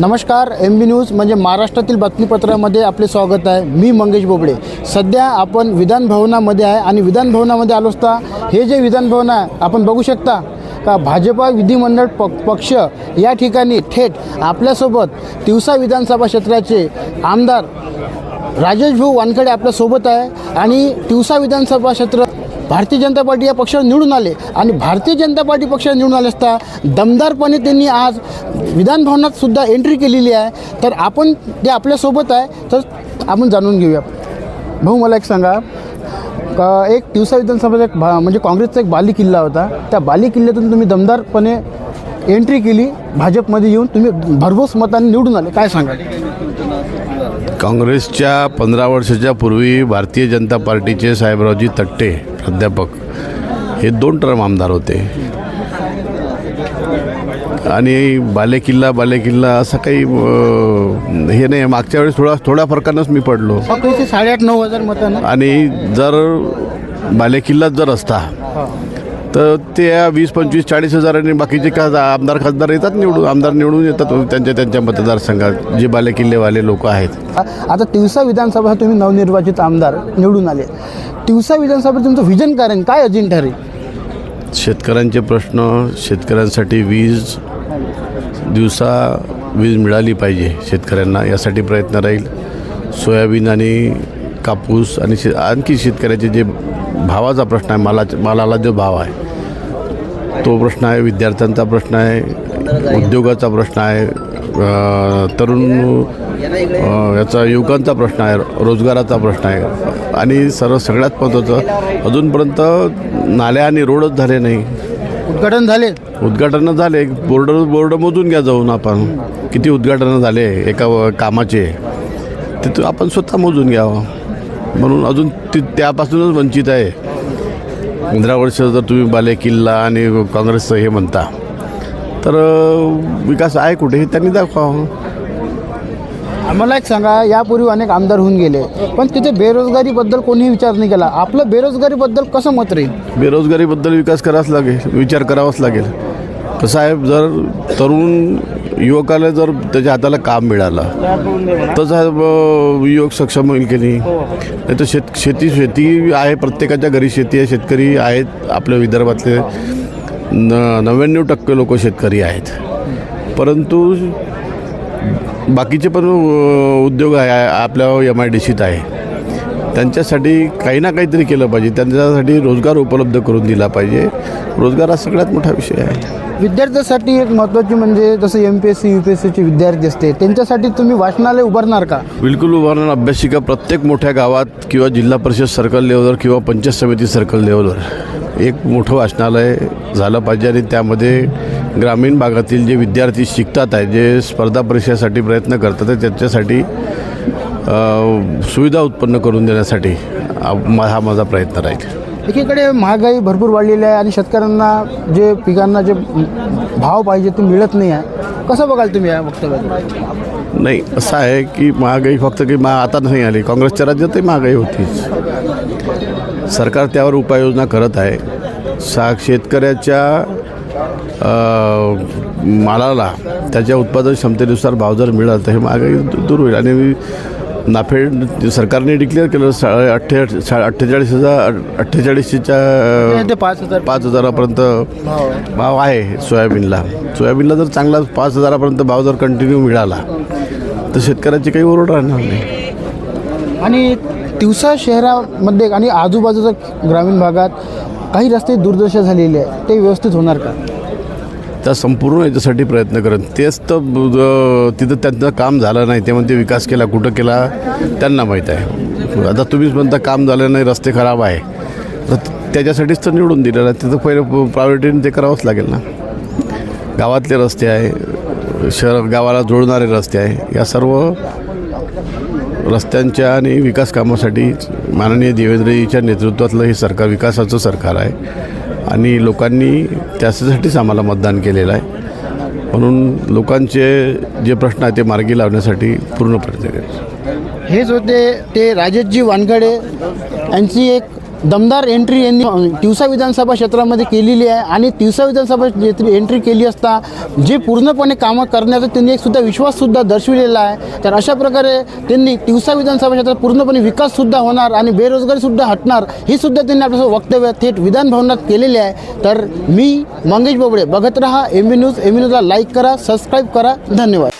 नमस्कार M B news म्हणजे महाराष्ट्रातील बातमीपत्रामध्ये आपले स्वागत आहे. मी मंगेश बोबडे. सध्या आपण विधान भवनामध्ये आहे आणि विधान भवनामध्ये आलो असता हे जे विधान भवन आहे आपण बघू शकता का भाजपा विधिमंडळ प पक्ष या ठिकाणी थेट आपल्यासोबत तिवसा विधानसभा क्षेत्राचे आमदार राजेश भाऊ वानखडे आपल्यासोबत आहे आणि तिवसा विधानसभा क्षेत्र भारतीय जनता पार्टी या पक्षावर निवडून आले आणि भारतीय जनता पार्टी पक्षावर निवडून आले असता दमदारपणे त्यांनी आज विधानभवनातसुद्धा सुद्धा एंट्री केलेली आहे. तर आपण ते आपल्यासोबत आहे तर आपण जाणून घेऊया. भाऊ मला एक सांगा. का एक तिवसा विधानसभेचा एक भा म्हणजे काँग्रेसचा एक बाली किल्ला होता. त्या बाली किल्ल्यातून तुम्ही दमदारपणे एंट्री केली भाजपमध्ये येऊन तुम्ही भरघोस मताने निवडून आले. काय सांगा काँग्रेसच्या पंधरा वर्षाच्या पूर्वी भारतीय जनता पार्टीचे साहेबरावजी तट्टे प्राध्यापक हे दोन टर्म आमदार होते. आणि बालेकिल्ला बालेकिल्ला असं काही हे नाही मागच्या वेळेस थोडा थोड्या फरकानंच मी पडलो. साडेआठ नऊ हजार मतानं. आणि जर बालेकिल्लाच जर असता तर त्या वीस पंचवीस चाळीस हजारांनी बाकीचे का आमदार खासदार येतात निवडून आमदार निवडून येतात त्यांच्या त्यांच्या मतदारसंघात. जे बालेकिल्लेवाले लोक आहेत. आता तिवसा विधानसभा तुम्ही नवनिर्वाचित आमदार निवडून आले. तिवसा विधानसभा तुमचं व्हिजन कारण काय अजिंठा रे? शेतकऱ्यांचे प्रश्न शेतकऱ्यांसाठी वीज दिवसा वीज मिळाली पाहिजे शेतकऱ्यांना यासाठी प्रयत्न राहील. सोयाबीन आणि कापूस आणि शे आणखी शेतकऱ्याचे जे भावाचा प्रश्न आहे मालाच्या मालाला जो भाव आहे तो प्रश्न आहे विद्यार्थ्यांचा प्रश्न आहे उद्योगाचा प्रश्न आहे तरुण याचा युवकांचा प्रश्न आहे रोजगाराचा प्रश्न आहे. आणि सर्व सगळ्यात महत्त्वाचं अजूनपर्यंत नाल्या आणि रोडच झाले नाही. उद्घाटन झाले? उद्घाटनं झाले. बोर्ड बोर्ड मोजून घ्या जाऊन आपण. किती उद्घाटनं झाले एका कामाचे. ते तो आपण स्वतः मोजून घ्यावं. म्हणून अजून ती त्यापासूनच वंचित आहे. पंधरा वर्ष जर तुम्ही बाले किल्ला आणि काँग्रेसचं हे म्हणता तर विकास आहे कुठे हे त्यांनी दाखवावं आम्हाला एक सांगा यापूर्वी अनेक आमदार होऊन गेले पण तिथे बेरोजगारीबद्दल कोणीही विचार नाही केला. आपलं बेरोजगारीबद्दल कसं मत राहील? बेरोजगारीबद्दल विकास करावाच लागेल विचार करावाच लागेल. तर साहेब जर तरुण युवकाला जर त्याच्या हाताला काम मिळालं तर साहेब युवक सक्षम होईल की नाही? नाही तर शेत शेती शेती आहे प्रत्येकाच्या घरी शेती आहे शेतकरी आहेत आपल्या विदर्भातले. न नव्याण्णव टक्के लोक शेतकरी आहेत. परंतु बाकीचे पण उद्योग आहे आपल्या एम आय डी सीत आहे. त्यांच्यासाठी काही ना काहीतरी केलं पाहिजे. त्यांच्यासाठी रोजगार उपलब्ध करून दिला पाहिजे. रोजगार हा सगळ्यात मोठा विषय आहे. विद्यार्थ्यासाठी एक महत्त्वाची म्हणजे जसं M P S C U P S सीचे विद्यार्थी असते त्यांच्यासाठी तुम्ही वाचनालय उभारणार का? बिलकुल उभारणार. अभ्यासिका प्रत्येक मोठ्या गावात किंवा जिल्हा परिषद सर्कल लेवलवर किंवा पंचायत समिती सर्कल लेवलवर एक मोठं वाचनालय झालं पाहिजे आणि त्यामध्ये ग्रामीण भागातील जे विद्यार्थी शिकतात आहे जे स्पर्धा परीक्षेसाठी प्रयत्न करतात त्याच्यासाठी सुविधा उत्पन्न करून देण्यासाठी हा मा- हा माझा प्रयत्न राहील. एकीकडे महागाई भरपूर वाढलेली आहे आणि शेतकऱ्यांना जे पिकांना जे भाव पाहिजे ते मिळत नाही आहे. कसं बघाल तुम्ही या वक्तव्यात नाही असं आहे की महागाई फक्त की मा आता नाही आली. काँग्रेसच्या राज्यातही महागाई होतीच. सरकार त्यावर उपाययोजना करत आहे. सा शेतकऱ्याच्या मालाला त्याच्या उत्पादन क्षमतेनुसार भाव जर मिळाला तर हे महागाई दूर होईल. आणि नाफेड सरकारने डिक्लेअर केलं साडे अठ्ठे सा अठ्ठेचाळीस हजार अठ्ठेचाळीसच्या पाच हजार. पाच हजारापर्यंत भाव आहे. सोयाबीनला. सोयाबीनला जर चांगला पाच हजारापर्यंत भाव जर कंटिन्यू मिळाला तर शेतकऱ्याची काही ओरड राहणार नाही. आणि तिवसा शहरामध्ये आणि आजूबाजूच्या ग्रामीण भागात काही रस्ते दुर्दशा झालेले आहे ते व्यवस्थित होणार का? त्या संपूर्ण याच्यासाठी प्रयत्न करत. तेच तर तिथं त्यांचं काम झालं नाही. ते म्हणते विकास केला कुठं केला त्यांना माहीत आहे. आता तुम्हीच म्हणता काम झालं नाही रस्ते खराब आहे. तर त्याच्यासाठीच तर निवडून दिलेलं आहे. तिथं पहिलं प्रायोरिटीने ते करावंच लागेल ना. गावातले रस्ते आहे शहर गावाला जोडणारे रस्ते आहे. या सर्व रस्त्यांच्या आणि विकास कामासाठी माननीय देवेंद्रजीच्या नेतृत्वातलं हे सरकार विकासाचं सरकार आहे. आणि लोकांनी त्याच्यासाठीच आम्हाला मतदान केलेलं आहे. म्हणून लोकांचे जे प्रश्न आहेत ते मार्गी लावण्यासाठी पूर्ण प्रयत्न करेल हेच होते ते राजेशजी वानखडे यांची एक दमदार एंट्री यांनी तिवसा विधानसभा क्षेत्रामध्ये केलेली आहे आणि तिवसा विधानसभा क्षेत्री एंट्री केली असता जे पूर्णपणे कामं करण्याचा त्यांनी एक सुद्धा विश्वाससुद्धा दर्शविलेला आहे. तर अशा प्रकारे त्यांनी तिवसा विधानसभा क्षेत्रात पूर्णपणे विकाससुद्धा होणार आणि बेरोजगारीसुद्धा हटणार ही सुद्धा त्यांनी आपलं वक्तव्य थेट विधानभवनात केलेले आहे. तर मी मंगेश बोबडे बघत रहा M B news M B न्यूजला लाईक करा सबस्क्राईब करा. धन्यवाद.